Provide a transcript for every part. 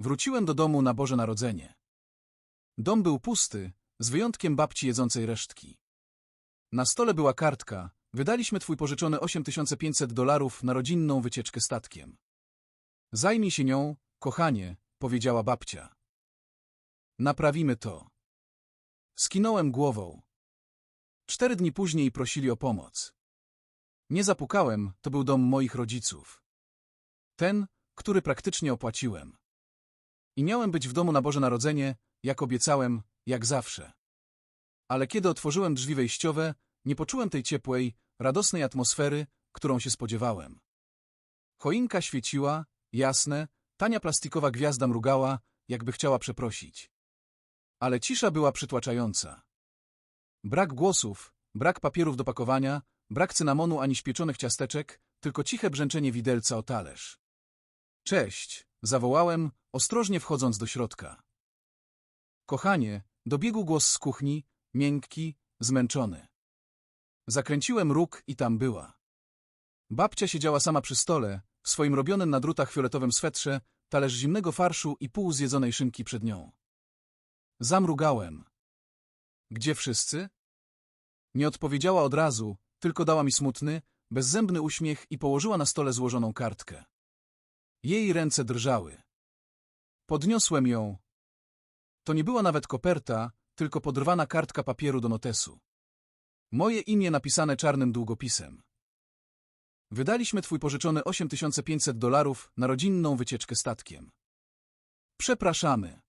Wróciłem do domu na Boże Narodzenie. Dom był pusty, z wyjątkiem babci jedzącej resztki. Na stole była kartka. Wydaliśmy twój pożyczony 8500 dolarów na rodzinną wycieczkę statkiem. Zajmij się nią, kochanie, powiedziała babcia. Naprawimy to. Skinąłem głową. Cztery dni później prosili o pomoc. Nie zapukałem, to był dom moich rodziców. Ten, który praktycznie opłaciłem. I miałem być w domu na Boże Narodzenie, jak obiecałem, jak zawsze. Ale kiedy otworzyłem drzwi wejściowe, nie poczułem tej ciepłej, radosnej atmosfery, którą się spodziewałem. Choinka świeciła, jasne, tania plastikowa gwiazda mrugała, jakby chciała przeprosić. Ale cisza była przytłaczająca. Brak głosów, brak papierów do pakowania, brak cynamonu ani śpieczonych ciasteczek, tylko ciche brzęczenie widelca o talerz. Cześć, zawołałem, ostrożnie wchodząc do środka. Kochanie, dobiegł głos z kuchni, miękki, zmęczony. Zakręciłem róg i tam była. Babcia siedziała sama przy stole, w swoim robionym na drutach fioletowym swetrze, talerz zimnego farszu i pół zjedzonej szynki przed nią. Zamrugałem. Gdzie wszyscy? Nie odpowiedziała od razu, tylko dała mi smutny, bezzębny uśmiech i położyła na stole złożoną kartkę. Jej ręce drżały. Podniosłem ją. To nie była nawet koperta, tylko podrwana kartka papieru do notesu. Moje imię napisane czarnym długopisem. Wydaliśmy twój pożyczony 8500 dolarów na rodzinną wycieczkę statkiem. Przepraszamy.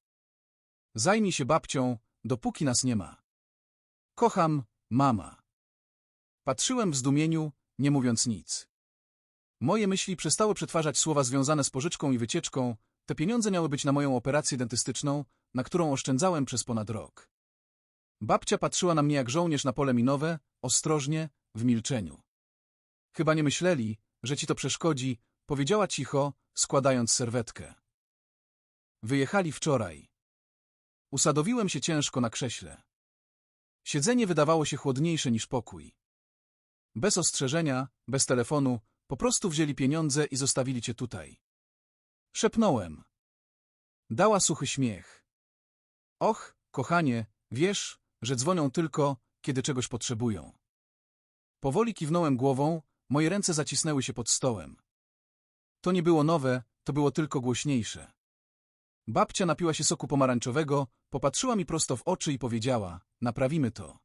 Zajmij się babcią, dopóki nas nie ma. Kocham, mama. Patrzyłem w zdumieniu, nie mówiąc nic. Moje myśli przestały przetwarzać słowa związane z pożyczką i wycieczką, te pieniądze miały być na moją operację dentystyczną, na którą oszczędzałem przez ponad rok. Babcia patrzyła na mnie jak żołnierz na pole minowe, ostrożnie, w milczeniu. Chyba nie myśleli, że ci to przeszkodzi, powiedziała cicho, składając serwetkę. Wyjechali wczoraj. Usadowiłem się ciężko na krześle. Siedzenie wydawało się chłodniejsze niż pokój. Bez ostrzeżenia, bez telefonu, po prostu wzięli pieniądze i zostawili cię tutaj. Szepnąłem. Dała suchy śmiech. Och, kochanie, wiesz, że dzwonią tylko, kiedy czegoś potrzebują. Powoli kiwnąłem głową, moje ręce zacisnęły się pod stołem. To nie było nowe, to było tylko głośniejsze. Babcia napiła się soku pomarańczowego, popatrzyła mi prosto w oczy i powiedziała, naprawimy to.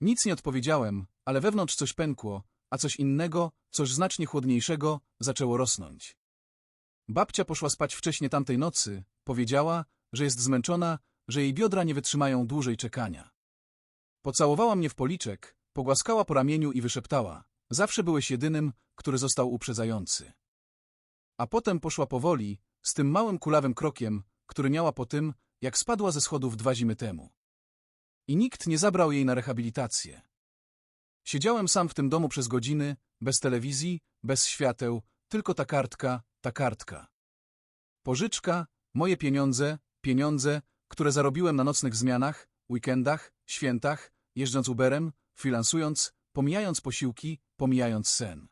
Nic nie odpowiedziałem, ale wewnątrz coś pękło, a coś innego, coś znacznie chłodniejszego, zaczęło rosnąć. Babcia poszła spać wcześnie tamtej nocy, powiedziała, że jest zmęczona, że jej biodra nie wytrzymają dłużej czekania. Pocałowała mnie w policzek, pogłaskała po ramieniu i wyszeptała, zawsze byłeś jedynym, który został uprzedzający. A potem poszła powoli, z tym małym kulawym krokiem, który miała po tym, jak spadła ze schodów dwa zimy temu. I nikt nie zabrał jej na rehabilitację. Siedziałem sam w tym domu przez godziny, bez telewizji, bez świateł, tylko ta kartka, ta kartka. Pożyczka, moje pieniądze, pieniądze, które zarobiłem na nocnych zmianach, weekendach, świętach, jeżdżąc Uberem, freelansując, pomijając posiłki, pomijając sen.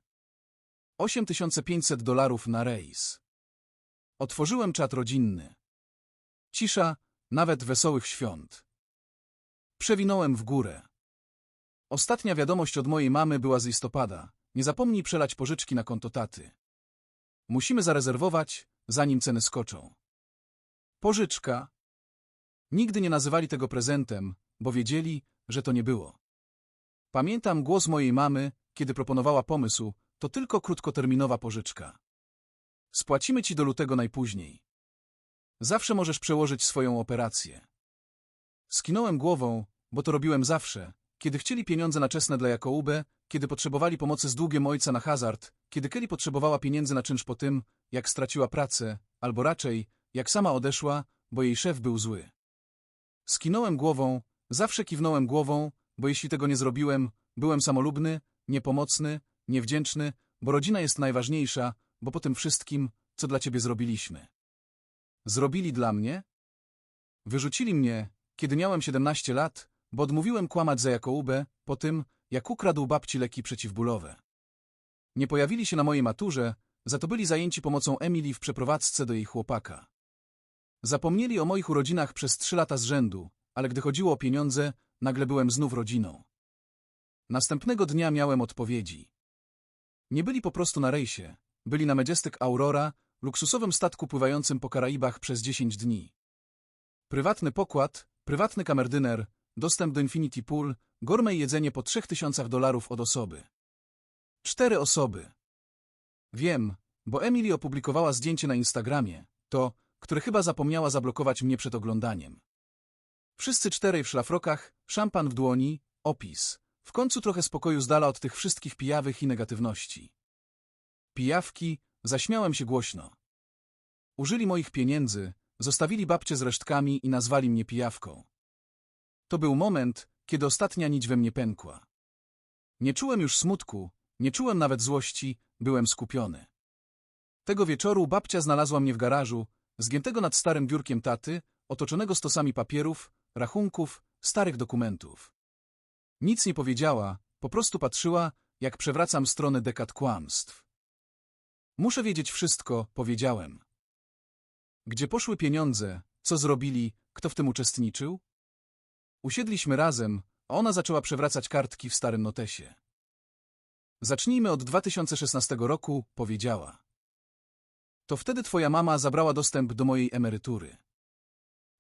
8500 dolarów na rejs. Otworzyłem czat rodzinny. Cisza, nawet wesołych świąt. Przewinąłem w górę. Ostatnia wiadomość od mojej mamy była z listopada. Nie zapomnij przelać pożyczki na konto taty. Musimy zarezerwować, zanim ceny skoczą. Pożyczka. Nigdy nie nazywali tego prezentem, bo wiedzieli, że to nie było. Pamiętam głos mojej mamy, kiedy proponowała pomysł, to tylko krótkoterminowa pożyczka. Spłacimy ci do lutego najpóźniej. Zawsze możesz przełożyć swoją operację. Skinąłem głową, bo to robiłem zawsze, kiedy chcieli pieniądze na czesne dla Jakoube, kiedy potrzebowali pomocy z długiem ojca na hazard, kiedy Kelly potrzebowała pieniędzy na czynsz po tym, jak straciła pracę, albo raczej, jak sama odeszła, bo jej szef był zły. Skinąłem głową, zawsze kiwnąłem głową, bo jeśli tego nie zrobiłem, byłem samolubny, niepomocny, niewdzięczny, bo rodzina jest najważniejsza, bo po tym wszystkim, co dla ciebie zrobiliśmy. Zrobili dla mnie? Wyrzucili mnie, kiedy miałem 17 lat, bo odmówiłem kłamać za Jakoubę po tym, jak ukradł babci leki przeciwbólowe. Nie pojawili się na mojej maturze, za to byli zajęci pomocą Emily w przeprowadzce do jej chłopaka. Zapomnieli o moich urodzinach przez trzy lata z rzędu, ale gdy chodziło o pieniądze, nagle byłem znów rodziną. Następnego dnia miałem odpowiedzi. Nie byli po prostu na rejsie, byli na Majestic Aurora, luksusowym statku pływającym po Karaibach przez 10 dni. Prywatny pokład, prywatny kamerdyner, dostęp do Infinity Pool, gourmet jedzenie po 3000 dolarów od osoby. Cztery osoby. Wiem, bo Emily opublikowała zdjęcie na Instagramie, to, które chyba zapomniała zablokować mnie przed oglądaniem. Wszyscy czterej w szlafrokach, szampan w dłoni, opis. W końcu trochę spokoju z dala od tych wszystkich pijawych i negatywności. Pijawki, zaśmiałem się głośno. Użyli moich pieniędzy, zostawili babcię z resztkami i nazwali mnie pijawką. To był moment, kiedy ostatnia nić we mnie pękła. Nie czułem już smutku, nie czułem nawet złości, byłem skupiony. Tego wieczoru babcia znalazła mnie w garażu, zgiętego nad starym biurkiem taty, otoczonego stosami papierów, rachunków, starych dokumentów. Nic nie powiedziała, po prostu patrzyła, jak przewracam stronę dekad kłamstw. Muszę wiedzieć wszystko, powiedziałem. Gdzie poszły pieniądze, co zrobili, kto w tym uczestniczył? Usiedliśmy razem, a ona zaczęła przewracać kartki w starym notesie. Zacznijmy od 2016 roku, powiedziała. To wtedy twoja mama zabrała dostęp do mojej emerytury.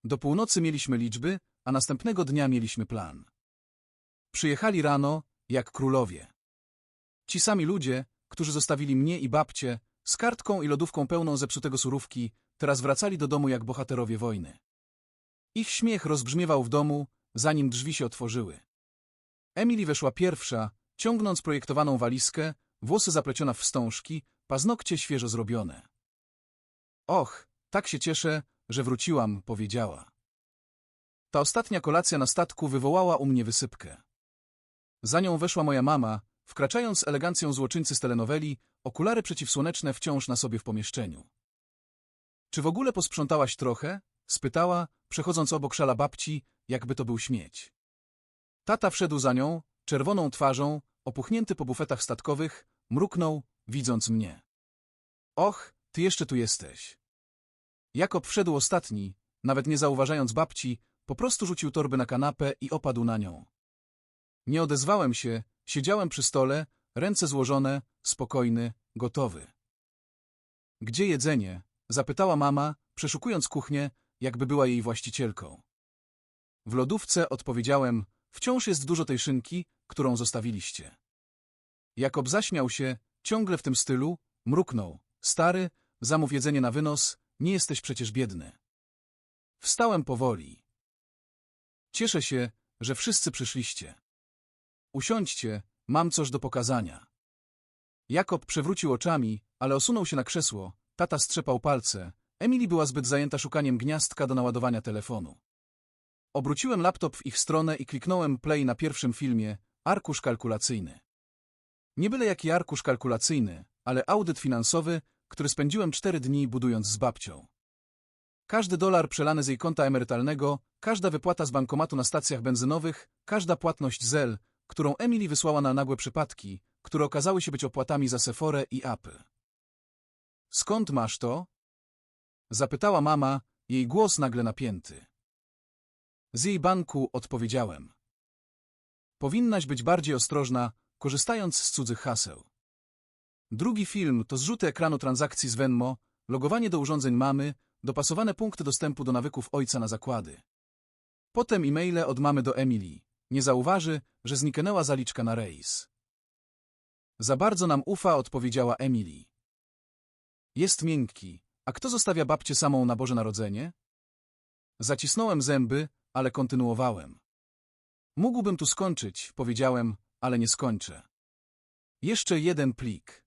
Do północy mieliśmy liczby, a następnego dnia mieliśmy plan. Przyjechali rano, jak królowie. Ci sami ludzie, którzy zostawili mnie i babcię, z kartką i lodówką pełną zepsutego surówki, teraz wracali do domu jak bohaterowie wojny. Ich śmiech rozbrzmiewał w domu, zanim drzwi się otworzyły. Emily weszła pierwsza, ciągnąc projektowaną walizkę, włosy zapleciona w wstążki, paznokcie świeżo zrobione. Och, tak się cieszę, że wróciłam, powiedziała. Ta ostatnia kolacja na statku wywołała u mnie wysypkę. Za nią weszła moja mama, wkraczając elegancją złoczyńcy z telenoweli, okulary przeciwsłoneczne wciąż na sobie w pomieszczeniu. Czy w ogóle posprzątałaś trochę? spytała, przechodząc obok szala babci, jakby to był śmieć. Tata wszedł za nią, czerwoną twarzą, opuchnięty po bufetach statkowych, mruknął, widząc mnie. Och, ty jeszcze tu jesteś. Jakob wszedł ostatni, nawet nie zauważając babci, po prostu rzucił torby na kanapę i opadł na nią. Nie odezwałem się, siedziałem przy stole, ręce złożone, spokojny, gotowy. Gdzie jedzenie? zapytała mama, przeszukując kuchnię, jakby była jej właścicielką. W lodówce odpowiedziałem, wciąż jest dużo tej szynki, którą zostawiliście. Jakob zaśmiał się, ciągle w tym stylu, mruknął. Stary, zamów jedzenie na wynos, nie jesteś przecież biedny. Wstałem powoli. Cieszę się, że wszyscy przyszliście. Usiądźcie, mam coś do pokazania. Jakob przewrócił oczami, ale osunął się na krzesło, tata strzepał palce, Emily była zbyt zajęta szukaniem gniazdka do naładowania telefonu. Obróciłem laptop w ich stronę i kliknąłem play na pierwszym filmie, arkusz kalkulacyjny. Nie byle jaki arkusz kalkulacyjny, ale audyt finansowy, który spędziłem cztery dni budując z babcią. Każdy dolar przelany z jej konta emerytalnego, każda wypłata z bankomatu na stacjach benzynowych, każda płatność ZEL, którą Emily wysłała na nagłe przypadki, które okazały się być opłatami za Sephorę i Apple. Skąd masz to? Zapytała mama, jej głos nagle napięty. Z jej banku odpowiedziałem. Powinnaś być bardziej ostrożna, korzystając z cudzych haseł. Drugi film to zrzuty ekranu transakcji z Venmo, logowanie do urządzeń mamy, dopasowane punkty dostępu do nawyków ojca na zakłady. Potem e-maile od mamy do Emily. Nie zauważy, że zniknęła zaliczka na rejs. Za bardzo nam ufa, odpowiedziała Emily. Jest miękki, a kto zostawia babcię samą na Boże Narodzenie? Zacisnąłem zęby, ale kontynuowałem. Mógłbym tu skończyć, powiedziałem, ale nie skończę. Jeszcze jeden plik.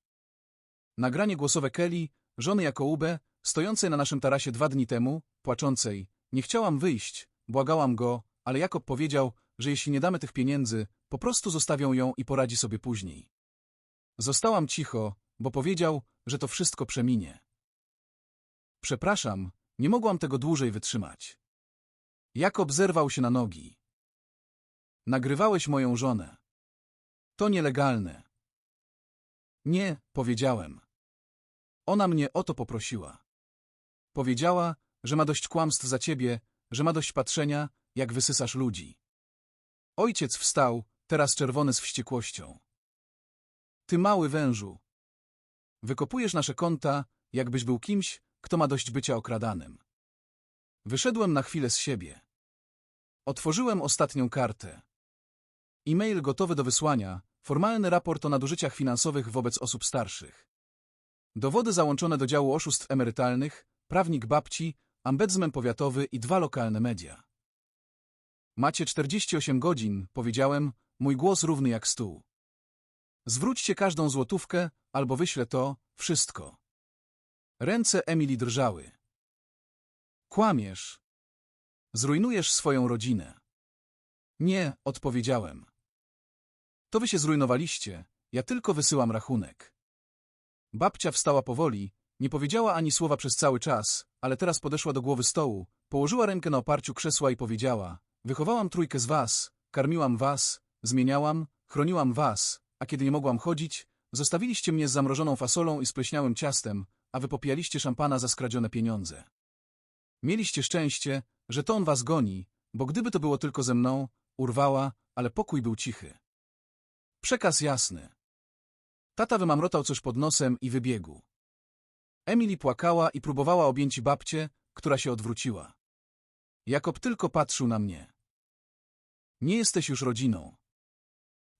Nagranie głosowe Kelly, żony Jakoube, stojącej na naszym tarasie dwa dni temu, płaczącej. Nie chciałam wyjść, błagałam go, ale Jakob powiedział, że jeśli nie damy tych pieniędzy, po prostu zostawią ją i poradzi sobie później. Zostałam cicho, bo powiedział, że to wszystko przeminie. Przepraszam, nie mogłam tego dłużej wytrzymać. Jakob zerwał się na nogi. Nagrywałeś moją żonę. To nielegalne. Nie, powiedziałem. Ona mnie o to poprosiła. Powiedziała, że ma dość kłamstw za ciebie, że ma dość patrzenia, jak wysysasz ludzi. Ojciec wstał, teraz czerwony z wściekłością. Ty mały wężu. Wykopujesz nasze konta, jakbyś był kimś, kto ma dość bycia okradanym. Wyszedłem na chwilę z siebie. Otworzyłem ostatnią kartę. E-mail gotowy do wysłania, formalny raport o nadużyciach finansowych wobec osób starszych. Dowody załączone do działu oszustw emerytalnych, prawnik babci, ambedsmen powiatowy i dwa lokalne media. Macie 48 godzin, powiedziałem, mój głos równy jak stół. Zwróćcie każdą złotówkę, albo wyślę to, wszystko. Ręce Emily drżały. Kłamiesz. Zrujnujesz swoją rodzinę. Nie, odpowiedziałem. To wy się zrujnowaliście, ja tylko wysyłam rachunek. Babcia wstała powoli, nie powiedziała ani słowa przez cały czas, ale teraz podeszła do głowy stołu, położyła rękę na oparciu krzesła i powiedziała Wychowałam trójkę z was, karmiłam was, zmieniałam, chroniłam was, a kiedy nie mogłam chodzić, zostawiliście mnie z zamrożoną fasolą i spleśniałym ciastem, a wy popijaliście szampana za skradzione pieniądze. Mieliście szczęście, że to on was goni, bo gdyby to było tylko ze mną, urwała, ale pokój był cichy. Przekaz jasny. Tata wymamrotał coś pod nosem i wybiegł. Emily płakała i próbowała objęć babcię, która się odwróciła. Jakob tylko patrzył na mnie. Nie jesteś już rodziną.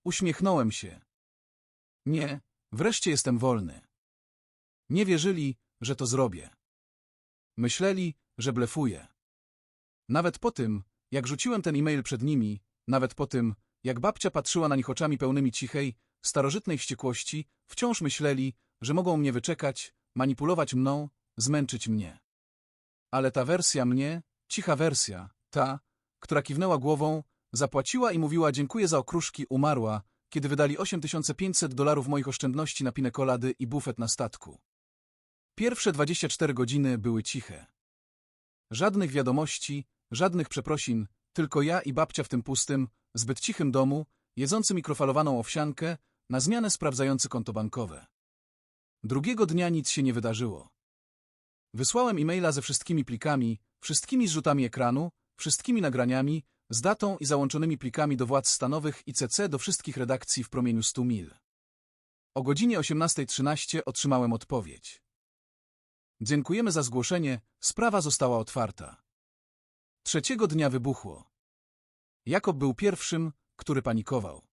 Uśmiechnąłem się. Nie, wreszcie jestem wolny. Nie wierzyli, że to zrobię. Myśleli, że blefuję. Nawet po tym, jak rzuciłem ten e-mail przed nimi, nawet po tym, jak babcia patrzyła na nich oczami pełnymi cichej, starożytnej wściekłości, wciąż myśleli, że mogą mnie wyczekać, manipulować mną, zmęczyć mnie. Ale ta wersja mnie, cicha wersja, ta, która kiwnęła głową, zapłaciła i mówiła dziękuję za okruszki, umarła, kiedy wydali 8500 dolarów moich oszczędności na pinekolady i bufet na statku. Pierwsze 24 godziny były ciche. Żadnych wiadomości, żadnych przeprosin, tylko ja i babcia w tym pustym, zbyt cichym domu, jedzący mikrofalowaną owsiankę, na zmianę sprawdzający konto bankowe. Drugiego dnia nic się nie wydarzyło. Wysłałem e-maila ze wszystkimi plikami, wszystkimi zrzutami ekranu, wszystkimi nagraniami, z datą i załączonymi plikami do władz stanowych i CC do wszystkich redakcji w promieniu 100 mil. O godzinie 18.13 otrzymałem odpowiedź. Dziękujemy za zgłoszenie, sprawa została otwarta. Trzeciego dnia wybuchło. Jakob był pierwszym, który panikował.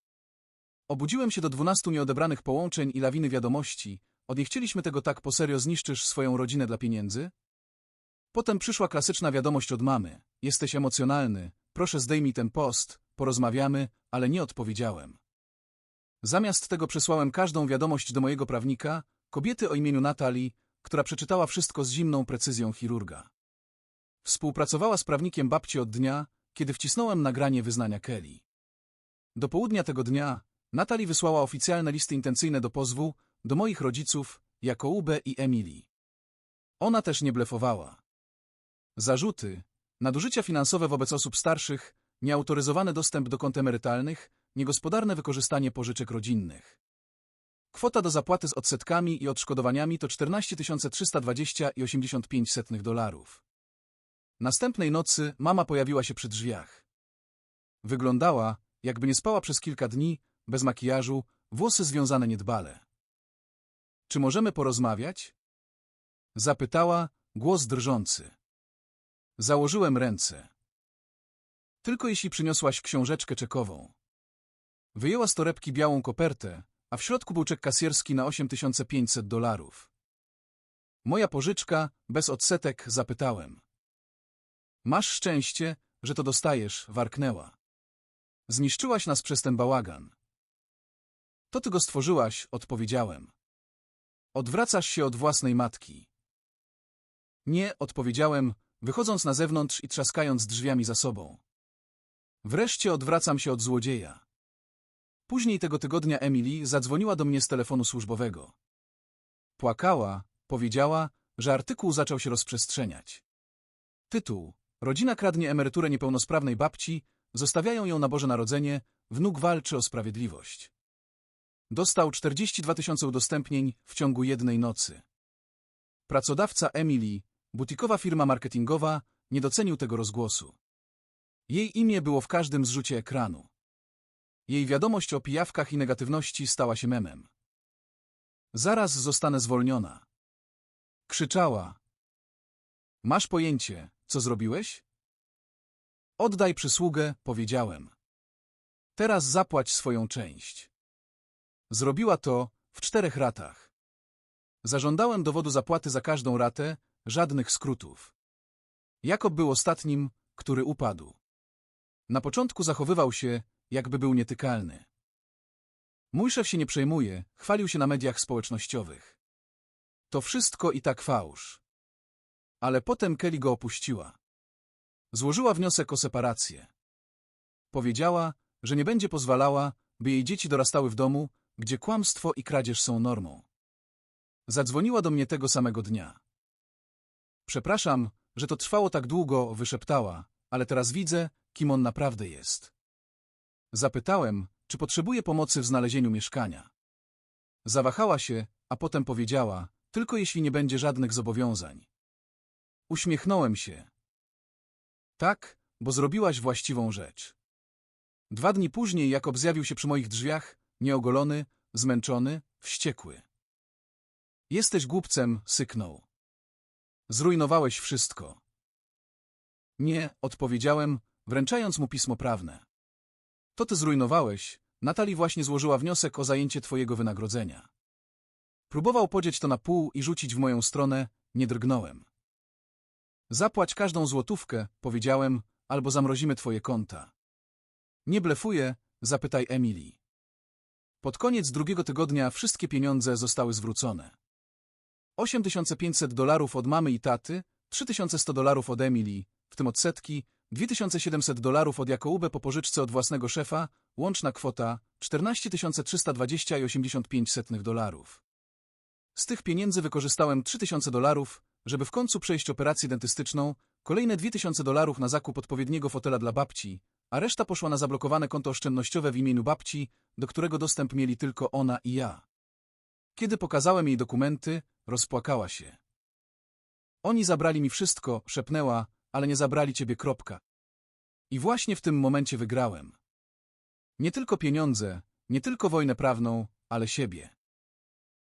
Obudziłem się do dwunastu nieodebranych połączeń i lawiny wiadomości. Od nie chcieliśmy tego tak po serio zniszczysz swoją rodzinę dla pieniędzy? Potem przyszła klasyczna wiadomość od mamy. Jesteś emocjonalny, proszę zdejmij ten post, porozmawiamy, ale nie odpowiedziałem. Zamiast tego przesłałem każdą wiadomość do mojego prawnika, kobiety o imieniu Natalii, która przeczytała wszystko z zimną precyzją chirurga. Współpracowała z prawnikiem babci od dnia, kiedy wcisnąłem nagranie wyznania Kelly. Do południa tego dnia Natalie wysłała oficjalne listy intencyjne do pozwu do moich rodziców, jako Ube i Emily. Ona też nie blefowała. Zarzuty, nadużycia finansowe wobec osób starszych, nieautoryzowany dostęp do kont emerytalnych, niegospodarne wykorzystanie pożyczek rodzinnych. Kwota do zapłaty z odsetkami i odszkodowaniami to 14 320 i 85 dolarów. Następnej nocy mama pojawiła się przy drzwiach. Wyglądała, jakby nie spała przez kilka dni, bez makijażu, włosy związane niedbale. Czy możemy porozmawiać? Zapytała, głos drżący. Założyłem ręce. Tylko jeśli przyniosłaś książeczkę czekową. Wyjęła z torebki białą kopertę, a w środku był czek kasjerski na 8500 dolarów. Moja pożyczka, bez odsetek, zapytałem. Masz szczęście, że to dostajesz, warknęła. Zniszczyłaś nas przez ten bałagan. To ty go stworzyłaś, odpowiedziałem. Odwracasz się od własnej matki. Nie, odpowiedziałem, wychodząc na zewnątrz i trzaskając drzwiami za sobą. Wreszcie odwracam się od złodzieja. Później tego tygodnia Emily zadzwoniła do mnie z telefonu służbowego. Płakała, powiedziała, że artykuł zaczął się rozprzestrzeniać. Tytuł Rodzina kradnie emeryturę niepełnosprawnej babci, zostawiają ją na Boże Narodzenie, wnuk walczy o sprawiedliwość. Dostał 42 tysiące udostępnień w ciągu jednej nocy. Pracodawca Emily, butikowa firma marketingowa, nie docenił tego rozgłosu. Jej imię było w każdym zrzucie ekranu. Jej wiadomość o pijawkach i negatywności stała się memem. Zaraz zostanę zwolniona. Krzyczała. Masz pojęcie, co zrobiłeś? Oddaj przysługę, powiedziałem. Teraz zapłać swoją część. Zrobiła to w czterech ratach. Zażądałem dowodu zapłaty za każdą ratę, żadnych skrótów. Jakob był ostatnim, który upadł. Na początku zachowywał się, jakby był nietykalny. Mój szef się nie przejmuje, chwalił się na mediach społecznościowych. To wszystko i tak fałsz. Ale potem Kelly go opuściła. Złożyła wniosek o separację. Powiedziała, że nie będzie pozwalała, by jej dzieci dorastały w domu, gdzie kłamstwo i kradzież są normą. Zadzwoniła do mnie tego samego dnia. Przepraszam, że to trwało tak długo, wyszeptała, ale teraz widzę, kim on naprawdę jest. Zapytałem, czy potrzebuje pomocy w znalezieniu mieszkania. Zawahała się, a potem powiedziała, tylko jeśli nie będzie żadnych zobowiązań. Uśmiechnąłem się. Tak, bo zrobiłaś właściwą rzecz. Dwa dni później Jakob zjawił się przy moich drzwiach, nieogolony, zmęczony, wściekły. Jesteś głupcem, syknął. Zrujnowałeś wszystko. Nie, odpowiedziałem, wręczając mu pismo prawne. To ty zrujnowałeś. Natali właśnie złożyła wniosek o zajęcie twojego wynagrodzenia. Próbował podzieć to na pół i rzucić w moją stronę, nie drgnąłem. Zapłać każdą złotówkę, powiedziałem, albo zamrozimy twoje konta. Nie blefuję, zapytaj Emily. Pod koniec drugiego tygodnia wszystkie pieniądze zostały zwrócone. 8500 dolarów od mamy i taty, 3100 dolarów od Emily, w tym odsetki, 2700 dolarów od Jakoube po pożyczce od własnego szefa, łączna kwota 14 320,85 dolarów. Z tych pieniędzy wykorzystałem 3000 dolarów, żeby w końcu przejść operację dentystyczną, kolejne 2000 dolarów na zakup odpowiedniego fotela dla babci, a reszta poszła na zablokowane konto oszczędnościowe w imieniu babci, do którego dostęp mieli tylko ona i ja. Kiedy pokazałem jej dokumenty, rozpłakała się. Oni zabrali mi wszystko, szepnęła, ale nie zabrali ciebie kropka. I właśnie w tym momencie wygrałem. Nie tylko pieniądze, nie tylko wojnę prawną, ale siebie.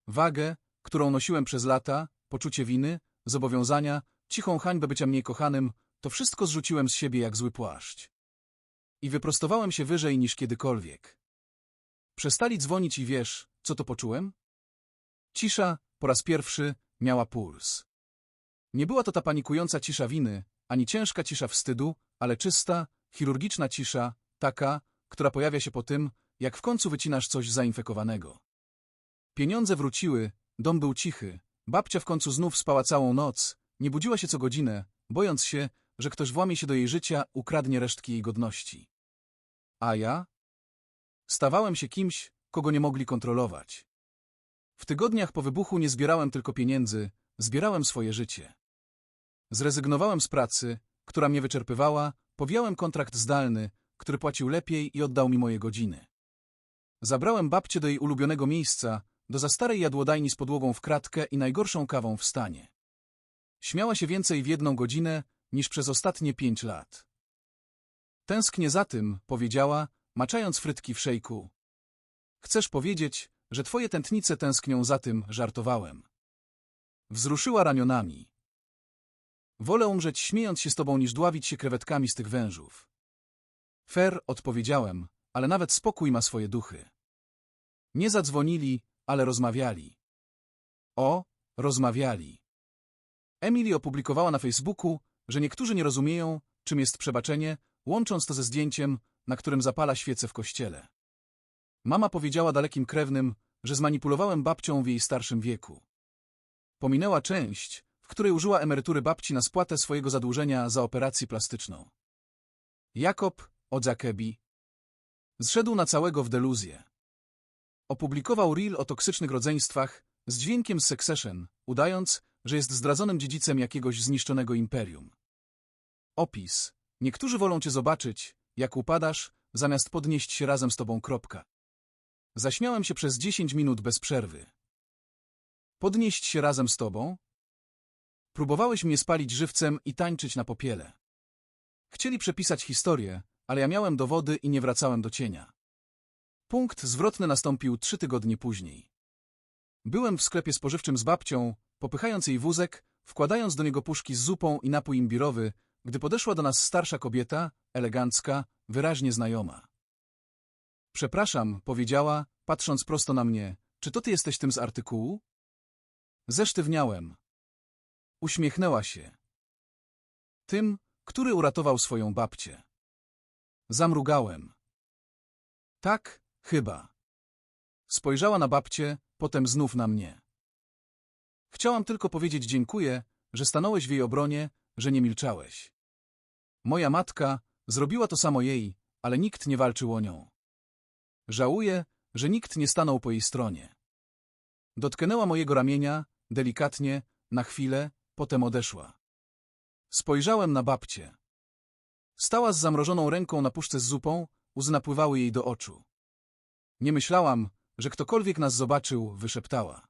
Wagę, którą nosiłem przez lata, poczucie winy, zobowiązania, cichą hańbę bycia mniej kochanym, to wszystko zrzuciłem z siebie jak zły płaszcz. I wyprostowałem się wyżej niż kiedykolwiek. Przestali dzwonić i wiesz, co to poczułem? Cisza, po raz pierwszy, miała puls. Nie była to ta panikująca cisza winy, ani ciężka cisza wstydu, ale czysta, chirurgiczna cisza, taka, która pojawia się po tym, jak w końcu wycinasz coś zainfekowanego. Pieniądze wróciły, dom był cichy, babcia w końcu znów spała całą noc, nie budziła się co godzinę, bojąc się, że ktoś włamie się do jej życia, ukradnie resztki jej godności. A ja? Stawałem się kimś, kogo nie mogli kontrolować. W tygodniach po wybuchu nie zbierałem tylko pieniędzy, zbierałem swoje życie. Zrezygnowałem z pracy, która mnie wyczerpywała, powiałem kontrakt zdalny, który płacił lepiej i oddał mi moje godziny. Zabrałem babcię do jej ulubionego miejsca, do za starej jadłodajni z podłogą w kratkę i najgorszą kawą w stanie. Śmiała się więcej w jedną godzinę niż przez ostatnie pięć lat. Tęsknię za tym, powiedziała, maczając frytki w szejku. Chcesz powiedzieć, że twoje tętnice tęsknią za tym, żartowałem. Wzruszyła ramionami. Wolę umrzeć śmiejąc się z tobą, niż dławić się krewetkami z tych wężów. Fer, odpowiedziałem, ale nawet spokój ma swoje duchy. Nie zadzwonili, ale rozmawiali. O, rozmawiali. Emily opublikowała na Facebooku, że niektórzy nie rozumieją, czym jest przebaczenie, łącząc to ze zdjęciem, na którym zapala świecę w kościele. Mama powiedziała dalekim krewnym, że zmanipulowałem babcią w jej starszym wieku. Pominęła część, której użyła emerytury babci na spłatę swojego zadłużenia za operację plastyczną. Jakob, Odzakebi, zszedł na całego w deluzję. Opublikował reel o toksycznych rodzeństwach z dźwiękiem Succession, udając, że jest zdradzonym dziedzicem jakiegoś zniszczonego imperium. Opis. Niektórzy wolą cię zobaczyć, jak upadasz, zamiast podnieść się razem z tobą. Kropka. Zaśmiałem się przez dziesięć minut bez przerwy. Podnieść się razem z tobą? Próbowałeś mnie spalić żywcem i tańczyć na popiele. Chcieli przepisać historię, ale ja miałem dowody i nie wracałem do cienia. Punkt zwrotny nastąpił trzy tygodnie później. Byłem w sklepie spożywczym z babcią, popychając jej wózek, wkładając do niego puszki z zupą i napój imbirowy, gdy podeszła do nas starsza kobieta, elegancka, wyraźnie znajoma. Przepraszam, powiedziała, patrząc prosto na mnie, czy to ty jesteś tym z artykułu? Zesztywniałem. Uśmiechnęła się. Tym, który uratował swoją babcię. Zamrugałem. Tak, chyba. Spojrzała na babcię, potem znów na mnie. Chciałam tylko powiedzieć dziękuję, że stanąłeś w jej obronie, że nie milczałeś. Moja matka zrobiła to samo jej, ale nikt nie walczył o nią. Żałuję, że nikt nie stanął po jej stronie. Dotknęła mojego ramienia, delikatnie, na chwilę, potem odeszła. Spojrzałem na babcię. Stała z zamrożoną ręką na puszce z zupą, łzy napływały jej do oczu. Nie myślałam, że ktokolwiek nas zobaczył, wyszeptała.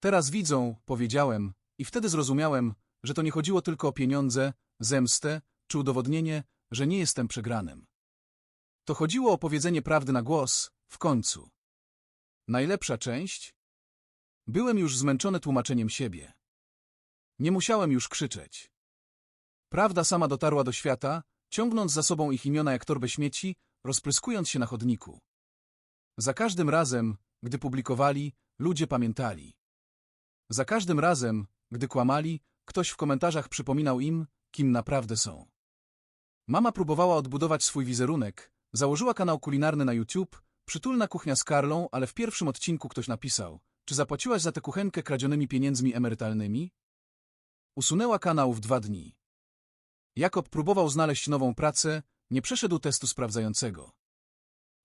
Teraz widzą, powiedziałem, i wtedy zrozumiałem, że to nie chodziło tylko o pieniądze, zemstę czy udowodnienie, że nie jestem przegranym. To chodziło o powiedzenie prawdy na głos, w końcu. Najlepsza część? Byłem już zmęczony tłumaczeniem siebie. Nie musiałem już krzyczeć. Prawda sama dotarła do świata, ciągnąc za sobą ich imiona jak torbę śmieci, rozpryskując się na chodniku. Za każdym razem, gdy publikowali, ludzie pamiętali. Za każdym razem, gdy kłamali, ktoś w komentarzach przypominał im, kim naprawdę są. Mama próbowała odbudować swój wizerunek, założyła kanał kulinarny na YouTube, przytulna kuchnia z Karlą, ale w pierwszym odcinku ktoś napisał, czy zapłaciłaś za tę kuchenkę kradzionymi pieniędzmi emerytalnymi? Usunęła kanał w dwa dni. Jakob próbował znaleźć nową pracę, nie przeszedł testu sprawdzającego.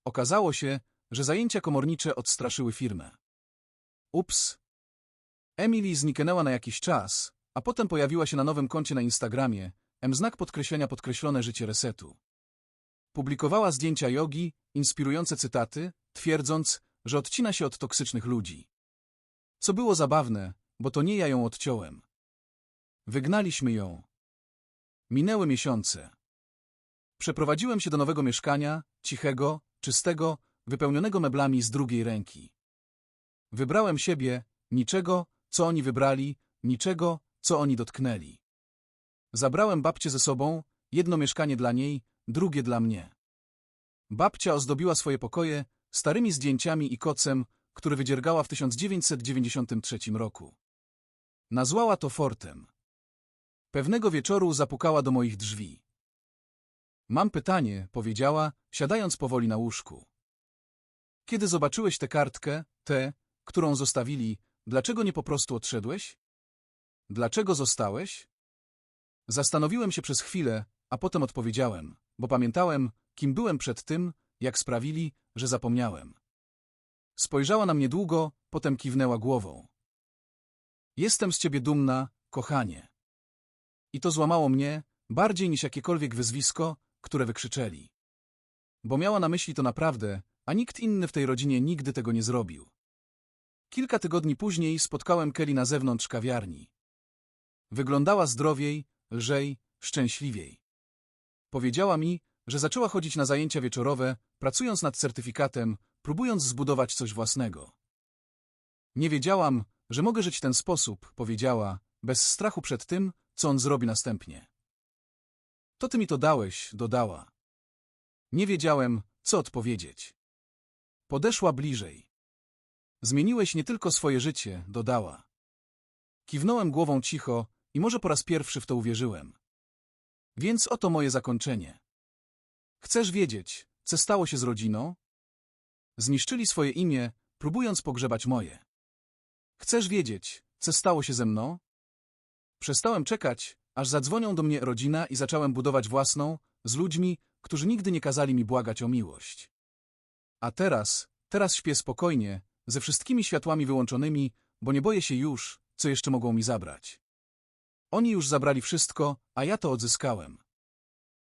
Okazało się, że zajęcia komornicze odstraszyły firmę. Ups. Emily zniknęła na jakiś czas, a potem pojawiła się na nowym koncie na Instagramie, M znak podkreślenia podkreślone życie resetu. Publikowała zdjęcia jogi, inspirujące cytaty, twierdząc, że odcina się od toksycznych ludzi. Co było zabawne, bo to nie ja ją odciąłem. Wygnaliśmy ją. Minęły miesiące. Przeprowadziłem się do nowego mieszkania, cichego, czystego, wypełnionego meblami z drugiej ręki. Wybrałem siebie, niczego, co oni wybrali, niczego, co oni dotknęli. Zabrałem babcię ze sobą, jedno mieszkanie dla niej, drugie dla mnie. Babcia ozdobiła swoje pokoje starymi zdjęciami i kocem, który wydziergała w 1993 roku. Nazwała to fortem. Pewnego wieczoru zapukała do moich drzwi. Mam pytanie, powiedziała, siadając powoli na łóżku. Kiedy zobaczyłeś tę kartkę, tę, którą zostawili, dlaczego nie po prostu odszedłeś? Dlaczego zostałeś? Zastanowiłem się przez chwilę, a potem odpowiedziałem, bo pamiętałem, kim byłem przed tym, jak sprawili, że zapomniałem. Spojrzała na mnie długo, potem kiwnęła głową. Jestem z ciebie dumna, kochanie. I to złamało mnie, bardziej niż jakiekolwiek wyzwisko, które wykrzyczeli. Bo miała na myśli to naprawdę, a nikt inny w tej rodzinie nigdy tego nie zrobił. Kilka tygodni później spotkałem Kelly na zewnątrz kawiarni. Wyglądała zdrowiej, lżej, szczęśliwiej. Powiedziała mi, że zaczęła chodzić na zajęcia wieczorowe, pracując nad certyfikatem, próbując zbudować coś własnego. Nie wiedziałam, że mogę żyć w ten sposób, powiedziała, bez strachu przed tym, co on zrobi następnie. To ty mi to dałeś, dodała. Nie wiedziałem, co odpowiedzieć. Podeszła bliżej. Zmieniłeś nie tylko swoje życie, dodała. Kiwnąłem głową cicho i może po raz pierwszy w to uwierzyłem. Więc oto moje zakończenie. Chcesz wiedzieć, co stało się z rodziną? Zniszczyli swoje imię, próbując pogrzebać moje. Chcesz wiedzieć, co stało się ze mną? Przestałem czekać, aż zadzwonią do mnie rodzina i zacząłem budować własną, z ludźmi, którzy nigdy nie kazali mi błagać o miłość. A teraz, teraz śpię spokojnie, ze wszystkimi światłami wyłączonymi, bo nie boję się już, co jeszcze mogą mi zabrać. Oni już zabrali wszystko, a ja to odzyskałem.